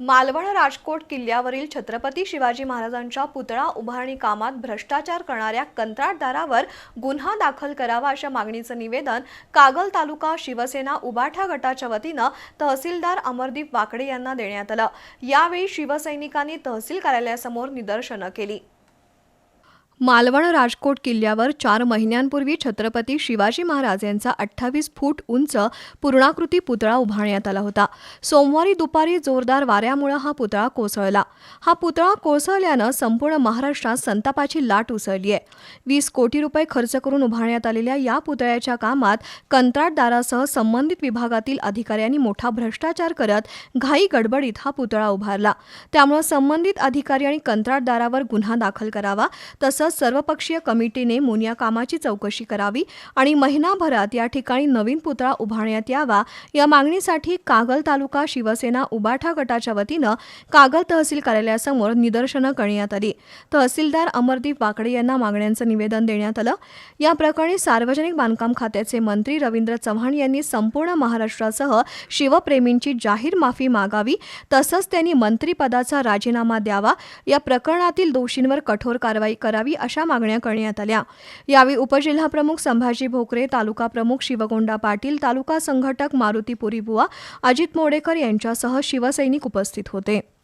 मालवण राजकोट किल्ल्यावरील छत्रपती शिवाजी महाराजांच्या पुतळा उभारणी कामात भ्रष्टाचार करणाऱ्या कंत्राटदारावर गुन्हा दाखल करावा अशा मागणीचं निवेदन कागल तालुका शिवसेना उबाठा गटाच्या वतीनं तहसीलदार अमरदीप वाकडे यांना देण्यात आलं. यावेळी शिवसैनिकांनी तहसील कार्यालयासमोर निदर्शनं केली. मालवण राजकोट किल्ल्यावर चार महिन्यांपूर्वी छत्रपती शिवाजी महाराज यांचा अठ्ठावीस फूट उंच पूर्णाकृती पुतळा उभारण्यात आला होता. सोमवारी दुपारी जोरदार वाऱ्यामुळे हा पुतळा कोसळला. हा पुतळा कोसळल्यानं संपूर्ण महाराष्ट्रात संतापाची लाट उसळली आहे वीस कोटी रुपये खर्च करून उभारण्यात आलेल्या या पुतळ्याच्या कामात कंत्राटदारासह संबंधित विभागातील अधिकाऱ्यांनी मोठा भ्रष्टाचार करत घाई गडबडीत हा पुतळा उभारला. त्यामुळे संबंधित अधिकारी आणि कंत्राटदारावर गुन्हा दाखल करावा तसंच सर्वपक्षीय कमिटीने मुनिया कामाची चौकशी करावी आणि महिनाभरात या ठिकाणी नवीन पुतळा उभारण्यात यावा. या मागणीसाठी कागल तालुका शिवसेना उबाठा गटाच्या वतीनं कागल तहसील कार्यालयासमोर निदर्शनं करण्यात आली. तहसीलदार अमरदीप वाकडे यांना मागण्यांचं निवेदन देण्यात आलं. या प्रकरणी सार्वजनिक बांधकाम खात्याचे मंत्री रवींद्र चव्हाण यांनी संपूर्ण महाराष्ट्रासह शिवप्रेमींची जाहीर माफी मागावी. तसंच त्यांनी मंत्रिपदाचा राजीनामा द्यावा. या प्रकरणातील दोषींवर कठोर कारवाई करावी अशा मागण्या करण्यात आल्या. यावेळी उपजिल्हाप्रमुख संभाजी भोकरे तालुका प्रमुख शिवगोंडा पाटील तालुका संघटक मारुती पुरीबुवा अजित मोडेकर यांच्यासह शिवसैनिक उपस्थित होते.